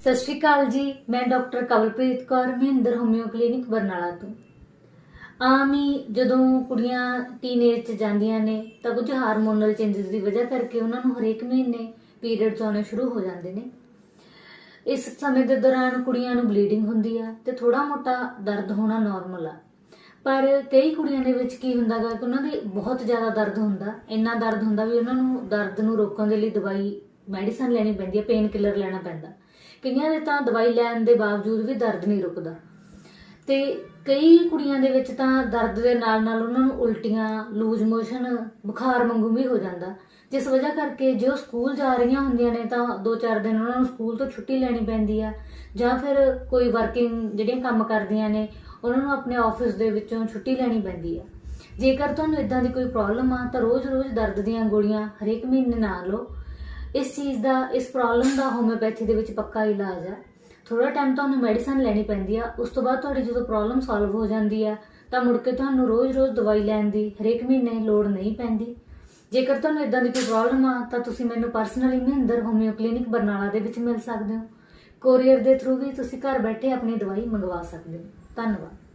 ਸਤਿ ਸ਼੍ਰੀ ਅਕਾਲ ਜੀ, ਮੈਂ doctor Kawalpreet Kaur, Mahinder homeo clinic Barnala ਤੋਂ। ਆਮ ਹੀ ਜਦੋਂ ਕੁੜੀਆਂ ਟੀਨੇਜ 'ਚ ਜਾਂਦੀਆਂ ਨੇ, ਤਾਂ ਕੁਝ ਹਾਰਮੋਨਲ ਚੇਂਜਸ ਦੀ ਵਜ੍ਹਾ ਕਰਕੇ ਉਹਨਾਂ ਨੂੰ ਹਰੇਕ ਮਹੀਨੇ ਪੀਰੀਅਡਸ ਆਉਣੇ ਸ਼ੁਰੂ ਹੋ ਜਾਂਦੇ ਨੇ। ਇਸ ਸਮੇਂ ਦੇ ਦੌਰਾਨ ਕੁੜੀਆਂ ਨੂੰ ਬਲੀਡਿੰਗ ਹੁੰਦੀ ਆ ਤੇ ਥੋੜਾ ਮੋਟਾ ਦਰਦ ਹੋਣਾ ਨਾਰਮਲ ਆ। ਪਰ ਕਈ ਕੁੜੀਆਂ ਦੇ ਵਿੱਚ ਕੀ ਹੁੰਦਾ ਗਾ ਕਿ ਉਹਨਾਂ ਦੇ ਬਹੁਤ ਜ਼ਿਆਦਾ ਦਰਦ ਹੁੰਦਾ, ਇੰਨਾ ਦਰਦ ਹੁੰਦਾ ਵੀ ਉਹਨਾਂ ਨੂੰ ਦਰਦ ਨੂੰ ਰੋਕਣ ਦੇ ਲਈ ਦਵਾਈ ਮੈਡੀਸਨ ਲੈਣੀ ਪੈਂਦੀ ਹੈ ਪੇਨ ਕਿਲਰ ਲੈਣਾ ਪੈਂਦਾ। ਕਈਆਂ ਦੇ ਤਾਂ ਦਵਾਈ ਲੈਣ ਦੇ ਬਾਵਜੂਦ ਵੀ ਦਰਦ ਨਹੀਂ ਰੁਕਦਾ। ਤੇ ਕਈ ਕੁੜੀਆਂ ਦੇ ਵਿੱਚ ਤਾਂ ਦਰਦ ਦੇ ਨਾਲ ਨਾਲ ਉਹਨਾਂ ਨੂੰ ਉਲਟੀਆਂ ਲੂਜ਼ ਮੋਸ਼ਨ ਬੁਖਾਰ ਵਾਂਗੂ ਵੀ ਹੋ ਜਾਂਦਾ। ਜਿਸ ਵਜ੍ਹਾ ਕਰਕੇ ਜੇ ਉਹ ਸਕੂਲ ਜਾ ਰਹੀਆਂ ਹੁੰਦੀਆਂ ਨੇ ਤਾਂ 2-4 ਦਿਨ ਉਹਨਾਂ ਨੂੰ ਸਕੂਲ ਤੋਂ ਛੁੱਟੀ ਲੈਣੀ ਪੈਂਦੀ ਆ। ਜਾਂ ਫਿਰ ਕੋਈ ਵਰਕਿੰਗ ਜਿਹੜੀਆਂ ਕੰਮ ਕਰਦੀਆਂ ਨੇ, ਉਹਨਾਂ ਨੂੰ ਆਪਣੇ ਆਫਿਸ ਦੇ ਵਿੱਚੋਂ ਛੁੱਟੀ ਲੈਣੀ ਪੈਂਦੀ ਆ। ਜੇਕਰ ਤੁਹਾਨੂੰ ਇਦਾਂ ਦੀ ਕੋਈ ਪ੍ਰੋਬਲਮ ਆ ਤਾਂ ਰੋਜ਼-ਰੋਜ਼ ਦਰਦ ਦੀਆਂ ਗੋਲੀਆਂ ਹਰੇਕ ਮਹੀਨੇ ਨਾ ਲਓ। ਇਸ ਚੀਜ਼ ਦਾ, ਇਸ ਪ੍ਰੋਬਲਮ ਦਾ ਹੋਮਿਓਪੈਥੀ ਦੇ ਵਿੱਚ ਪੱਕਾ ਇਲਾਜ ਆ ਥੋੜਾ ਟਾਈਮ ਤੁਹਾਨੂੰ ਮੈਡੀਸਨ ਲੈਣੀ ਪੈਂਦੀ ਆ, ਉਸ ਤੋਂ ਬਾਅਦ ਤੁਹਾਡੀ ਜਦੋਂ ਪ੍ਰੋਬਲਮ ਸੋਲਵ ਹੋ ਜਾਂਦੀ ਆ, ਤਾਂ ਮੁੜ ਕੇ ਤੁਹਾਨੂੰ ਰੋਜ਼-ਰੋਜ਼ ਦਵਾਈ ਲੈਣ ਦੀ ਹਰੇਕ ਮਹੀਨੇ ਲੋੜ ਨਹੀਂ ਪੈਂਦੀ। ਜੇਕਰ ਤੁਹਾਨੂੰ ਇਦਾਂ ਦੀ ਕੋਈ ਪ੍ਰੋਬਲਮ ਆ, ਤਾਂ ਤੁਸੀਂ ਮੈਨੂੰ personally Mahinder homeo clinic Barnala ਦੇ ਵਿੱਚ ਮਿਲ ਸਕਦੇ ਹੋ। ਕੋਰੀਅਰ ਦੇ ਥਰੂ ਵੀ ਤੁਸੀਂ ਘਰ ਬੈਠੇ ਆਪਣੀ ਦਵਾਈ ਮੰਗਵਾ ਸਕਦੇ ਹੋ। ਧੰਨਵਾਦ।